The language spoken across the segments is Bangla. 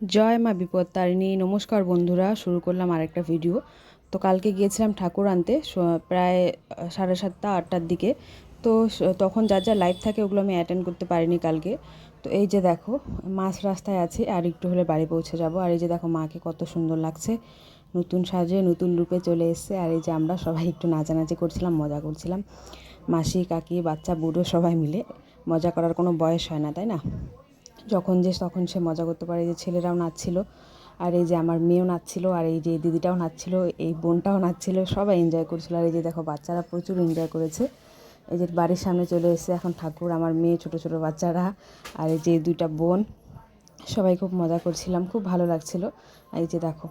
জয় মা বিপদ তারিণী নমস্কার বন্ধুরা, শুরু করলাম আরেকটা ভিডিও তো কালকে গিয়েছিলাম ঠাকুর আনতে প্রায় সাড়ে সাতটা, আটটার দিকে। তো তখন যা যা লাইভ থাকে ওগুলো আমি অ্যাটেন্ড করতে পারিনি কালকে। তো এই যে দেখো, মাছ রাস্তায় আছে, আর একটু হলে বাড়ি পৌঁছে যাব। আর এই যে দেখো, মাকে কত সুন্দর লাগছে। নতুন সাজে, নতুন রূপে চলে এসেছে। আর এই যে আমরা সবাই একটু নাচানাচি করছিলাম, মজা করছিলাম। মাসি, কাকি, বাচ্চা, বুড়ো সবাই মিলে মজা করার কোনো বয়স হয় না, তাই না? যখন যে, তখন সে মজা করতে পারে। যে ছেলেরাও নাচছিল, আর এই যে আমার মেয়েও নাচছিল, আর এই যে দিদিটাও নাচছিল, এই বোনটাও নাচছিল, সবাই এনজয় করছিল। আর এই যে দেখো, বাচ্চারা প্রচুর এনজয় করেছে। এই যে বাড়ির সামনে চলে এসেছে এখন ঠাকুর, আমার মেয়ে, ছোট ছোট বাচ্চারা, আর এই যে দুইটা বোন, সবাই খুব মজা করছিলাম, খুব ভালো লাগছিল। আর এই যে দেখো,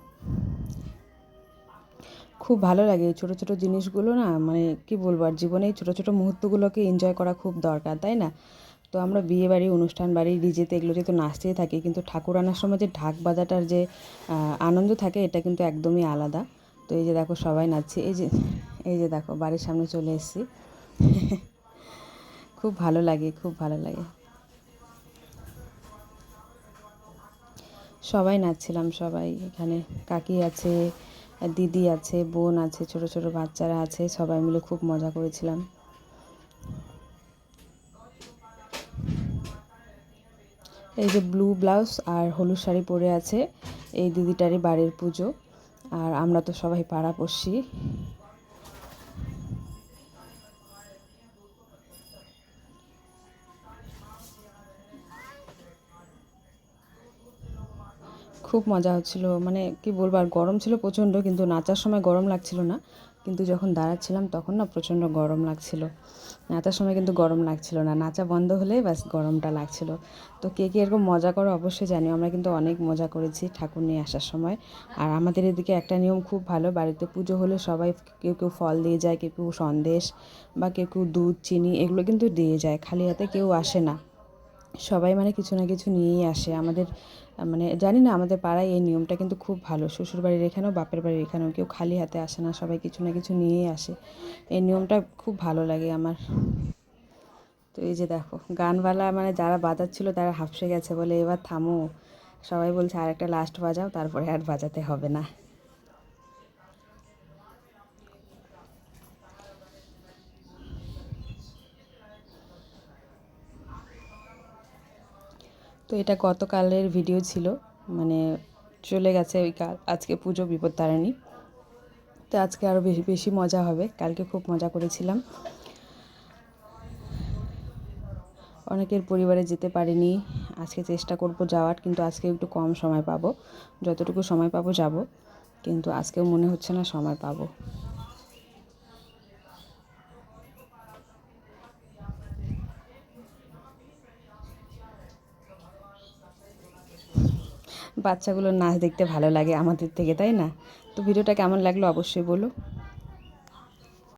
খুব ভালো লাগে এই ছোটো ছোটো জিনিসগুলো না মানে কি বলব, আর জীবনে এই ছোটো ছোটো মুহূর্তগুলোকে এনজয় করা খুব দরকার, তাই না? তো আমরা বিয়ে বাড়ি, অনুষ্ঠান বাড়ি, ডিজেতে এগুলোতে তো নাচতেই থাকি, কিন্তু ঠাকুর আনার সময় যে ঢাক বাজাটার যে আনন্দ থাকে, এটা কিন্তু একদমই আলাদা। তো এই যে দেখো সবাই নাচছে, এই যে এই যে দেখো বাড়ির সামনে চলে এসেছি। খুব ভালো লাগে, খুব ভালো লাগে। সবাই নাচছিলাম, সবাই। এখানে কাকি আছে, দিদি আছে, বোন আছে, ছোট ছোট বাচ্চারা আছে, সবাই মিলে খুব মজা করেছিলাম। এই যে ব্লু ব্লাউজ আর হলুদ শাড়ি পরে আছে এই দিদিটারই বাড়ির পুজো। আর আমরা তো সবাই পাড়া পড়ছি খুব মজা হচ্ছিল। মানে কি বলব, আর গরম ছিল প্রচণ্ড, কিন্তু নাচার সময় গরম লাগছিল না। কিন্তু যখন দাঁড়াচ্ছিলাম তখন না প্রচণ্ড গরম লাগছিল। নাচার সময় কিন্তু গরম লাগছিল না। নাচা বন্ধ হলেই ব্যাস গরমটা লাগছিল। তো কে কে এরকম মজা করো অবশ্যই জানি আমরা কিন্তু অনেক মজা করেছি ঠাকুর নিয়ে আসার সময়। আর আমাদের এদিকে একটা নিয়ম খুব ভালো, বাড়িতে পুজো হলে সবাই কেউ কেউ ফল দিয়ে যায়, কেউ কেউ সন্দেশ বা কেউ কেউ দুধ, চিনি এগুলো কিন্তু দিয়ে যায়। খালি হাতে কেউ আসে না। সবাই মানে কিছু না কিছু নিয়েই আসে। আমাদের মানে জানি না, আমাদের পাড়ায় এই নিয়মটা কিন্তু খুব ভালো। শ্বশুর বাড়ির এখানেও, বাপের বাড়ির এখানেও কেউ খালি হাতে আসে না, সবাই কিছু না কিছু নিয়েই আসে। এই নিয়মটা খুব ভালো লাগে আমার। তো এই যে দেখো, গানওয়ালা মানে যারা বাজাচ্ছিল তারা হাফসে গেছে বলে, এবার থামো। সবাই বলছে আর একটা লাস্ট বাজাও, তারপরে আর বাজাতে হবে না। তো এটা গতকালের ভিডিও ছিল। মানে চলে গেছে ওই কাল, আজকে পুজো বিপদ তারানি তো আজকে আরও বেশি বেশি মজা হবে। কালকে খুব মজা করেছিলাম। অনেকের পরিবারে যেতে পারিনি। আজকে চেষ্টা করব যাওয়ার, কিন্তু আজকে একটু কম সময় পাবো। যতটুকু সময় পাবো যাব, কিন্তু আজকেও মনে হচ্ছে না সময় পাবো। বাচ্চাগুলোর নাচ দেখতে ভালো লাগে আমাদের থেকে, তাই না? তো ভিডিওটা কেমন লাগল অবশ্যই বলো।